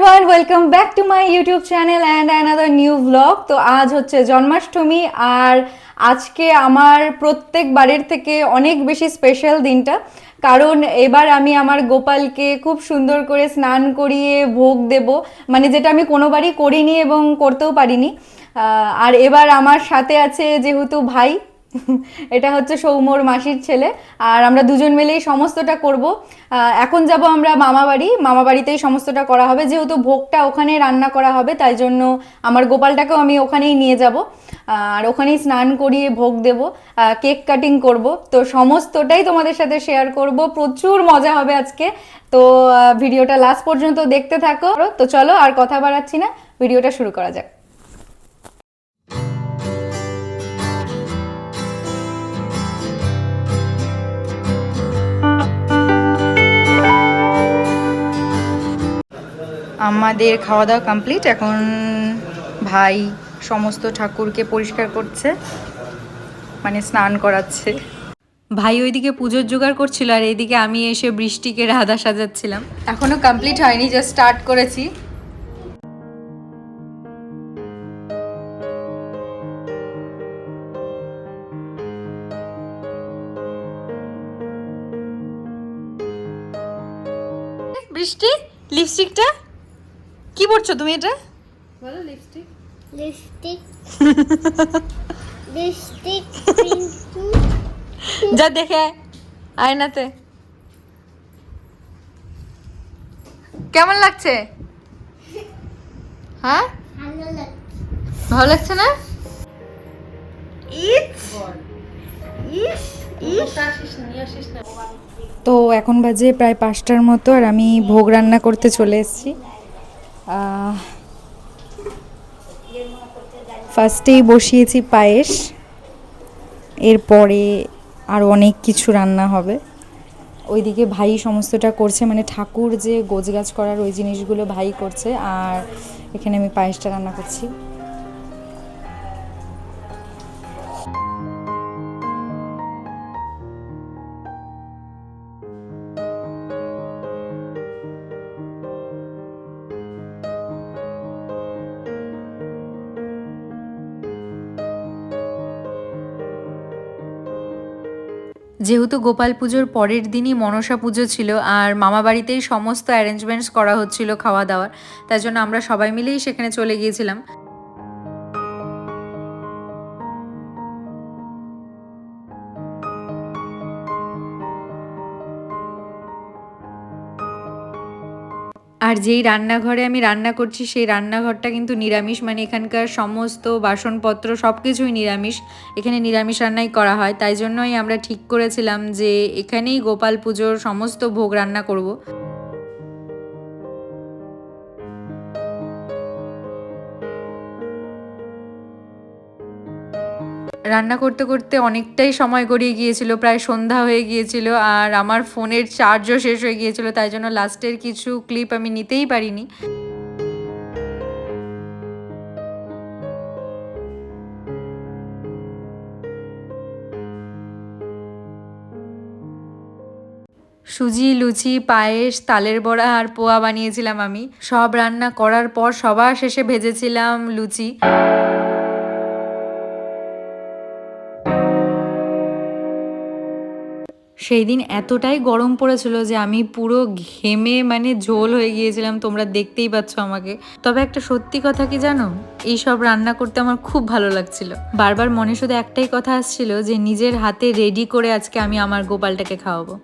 Everyone welcome back to my YouTube channel and another new blog তো আজ হচ্ছে জন্মাষ্টমী আর আজকে আমার প্রত্যেক বাড়ির থেকে অনেক বেশি স্পেশাল দিনটা। কারণ এবার আমি আমার গোপালকে খুব সুন্দর করে স্নান করিয়ে ভোগ দেব। মানে যেটা আমি কোনোবারই করিনি এবং করতেও পারিনি। আর এবার আমার সাথে আছে যেহেতু ভাই এটা হচ্ছে সৌম্যর মাসির ছেলে। আর আমরা দুজন মিলেই সমস্তটা করব। এখন যাব আমরা মামা বাড়ি। মামা বাড়িতেই সমস্তটা করা হবে। যেহেতু ভোগটা ওখানে রান্না করা হবে, তাই জন্য আমার গোপালটাকেও আমি ওখানেই নিয়ে যাব। আর ওখানেই স্নান করিয়ে ভোগ দেব। কেক কাটিং করব। তো সমস্তটাই তোমাদের সাথে শেয়ার করব। প্রচুর মজা হবে আজকে। তো ভিডিওটা লাস্ট পর্যন্ত দেখতে থাকো। তো চলো আর কথা বাড়াচ্ছি না। ভিডিওটা শুরু করা যাক। আমাদের খাওয়া দাওয়া কমপ্লিট এখন ভাই সমস্ত ঠাকুরকে পরিষ্কার করছে মানে স্নান করাচ্ছে। ভাই ওইদিকে পুজোর জোগাড় করছিল আর এইদিকে আমি এসে বৃষ্টিকে রাধা সাজাচ্ছিলাম। এখনও কমপ্লিট হয়নি জাস্ট স্টার্ট করেছি। বৃষ্টি লিপস্টিকটা কি পড়ছো তুমি এটা? লিপস্টিক লিপস্টিক কিন্তু যা দেখে আয়নাতে। কেমন লাগছে? হ্যাঁ? ভালো লাগছে। ভালো লাগছে না। তো এখন বাজে প্রায় পাঁচটার মতো আর আমি ভোগ রান্না করতে চলে এসেছি। ফার্স্টেই বসিয়েছি পায়েস, এরপরে আর অনেক কিছু রান্না হবে। ওইদিকে ভাই সমস্তটা করছে মানে ঠাকুর যে গোজগাছ করার ওই জিনিসগুলো ভাই করছে, আর এখানে আমি পায়েসটা রান্না করছি। যেহেতু গোপাল পুজোর পরের দিনই মনসা পুজো ছিল আর মামা বাড়িতেই সমস্ত অ্যারেঞ্জমেন্টস করা হচ্ছিল খাওয়া দাওয়ার তাই জন্য আমরা সবাই মিলেই সেখানে চলে গিয়েছিলাম। আর যেই রান্নাঘরে আমি রান্না করছি, সেই রান্নাঘরটা কিন্তু নিরামিষ। মানে এখানকার সমস্ত বাসনপত্র সব কিছুই নিরামিষ। এখানে নিরামিষ রান্নাই করা হয়। তাই জন্যই আমরা ঠিক করেছিলাম যে এখানেই গোপাল পুজোর সমস্ত ভোগ রান্না করব। রান্না করতে করতে অনেকটাই সময় গড়িয়ে গিয়েছিল, প্রায় সন্ধ্যা হয়ে গিয়েছিল আর আমার ফোনের চার্জও শেষ হয়ে গিয়েছিল, তাই জন্য লাস্টের কিছু ক্লিপ আমি নিতেই পারিনি। সুজি, লুচি, পায়েস, তালের বড়া আর পোয়া বানিয়েছিলাম আমি। সব রান্না করার পর সবার শেষে ভেজেছিলাম লুচি। সেই দিন এতটাই গরম পড়েছিল যে আমি পুরো ঘেমে মানে ঝোল হয়ে গিয়েছিলাম, তোমরা দেখতেই পাচ্ছ আমাকে। তবে একটা সত্যি কথা কি জানো? এই সব রান্না করতে আমার খুব ভালো লাগছিল। বারবার মনে শুধু একটাই কথা আসছিল যে নিজের হাতে রেডি করে আজকে আমি আমার গোপালটাকে খাওয়াবো।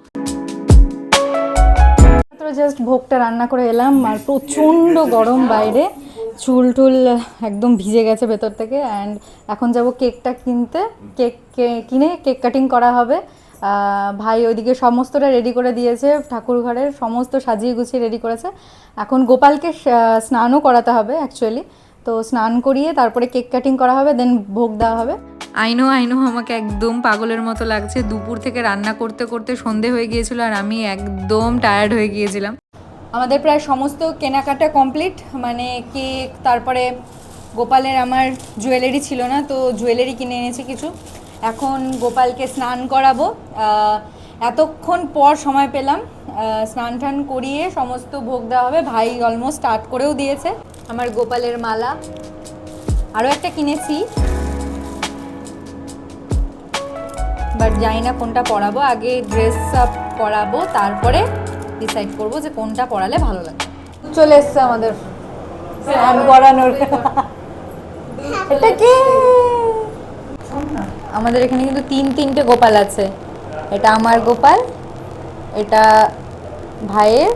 জাস্ট ভোগটা রান্না করে এলাম আর প্রচণ্ড গরম বাইরে। চুল টুল একদম ভিজে গেছে ভেতর থেকে। অ্যান্ড এখন যাব কেকটা কিনতে। কেক কিনে কেক কাটিং করা হবে। ভাই ওইদিকে সমস্তটা রেডি করে দিয়েছে ঠাকুর ঘরের সমস্ত সাজিয়ে গুছিয়ে রেডি করেছে। এখন গোপালকে স্নানও করাতে হবে অ্যাকচুয়ালি তো স্নান করিয়ে তারপরে কেক কাটিং করা হবে দেন ভোগ দেওয়া হবে। আইনো আইনো আমাকে একদম পাগলের মতো লাগছে। দুপুর থেকে রান্না করতে করতে সন্ধে হয়ে গিয়েছিল আর আমি একদম টায়ার্ড হয়ে গিয়েছিলাম। আমাদের প্রায় সমস্ত কেনাকাটা কমপ্লিট মানে কেক তারপরে গোপালের আমার জুয়েলারি ছিল না তো জুয়েলারি কিনে এনেছি কিছু। এখন গোপালকে স্নান করাবো। এতক্ষণ পর সময় পেলাম। স্নান টান করিয়ে সমস্ত ভোগ দেওয়া হবে। ভাই অলমোস্ট স্টার্ট করেও দিয়েছে। আমার গোপালের মালা। আরও একটা কিনেছি। বাট জানি না কোনটা পরাবো। আগে ড্রেস আপ পরাবো, তারপরে ডিসাইড করব যে কোনটা পরালে ভালো লাগে। চলে এসছে আমাদের স্নান করানোর। এটা কি? আমাদের এখানে কিন্তু তিন, তিনটে গোপাল আছে। এটা আমার গোপাল, এটা ভাইয়ের,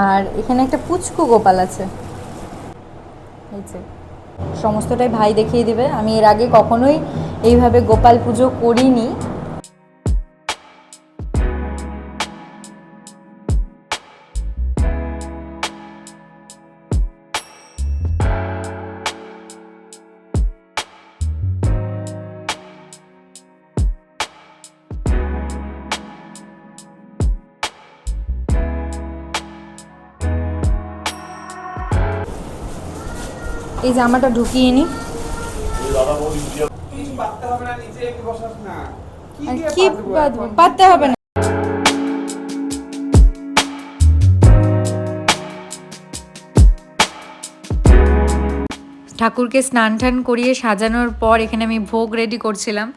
আর এখানে একটা পুচকু গোপাল আছে। সমস্তটাই ভাই দেখিয়ে দিবে। আমি এর আগে কখনোই এইভাবে গোপাল পুজো করিনি। এই জামাটা ঢুকিয়ে না। কি? বাঁধতে হবে না। ঠাকুরকে স্নান টান করিয়ে সাজানোর পর এখানে আমি ভোগ রেডি করছিলাম।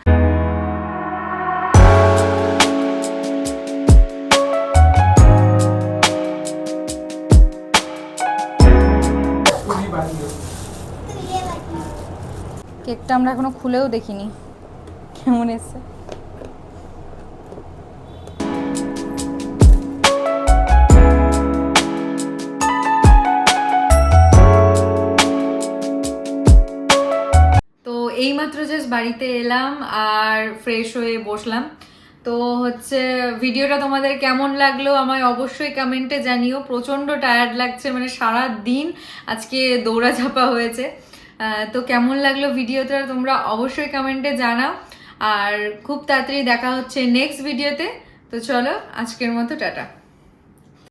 কেকটা আমরা এখনও খুলেও দেখিনি। কেমন এসছে? এইমাত্র জাস্ট বাড়িতে এলাম আর ফ্রেশ হয়ে বসলাম। তো হচ্ছে ভিডিওটা তোমাদের কেমন লাগল আমায় অবশ্যই কমেন্টে জানিও। প্রচণ্ড টায়ার্ড লাগছে মানে সারা দিন আজকে দৌড়াঝাপা হয়েছে। তো কেমন লাগল ভিডিওটা তোমরা অবশ্যই কমেন্টে জানাও। আর খুব তাড়াতাড়ি দেখা হচ্ছে নেক্সট ভিডিওতে তো চলো, আজকের মতো টাটা।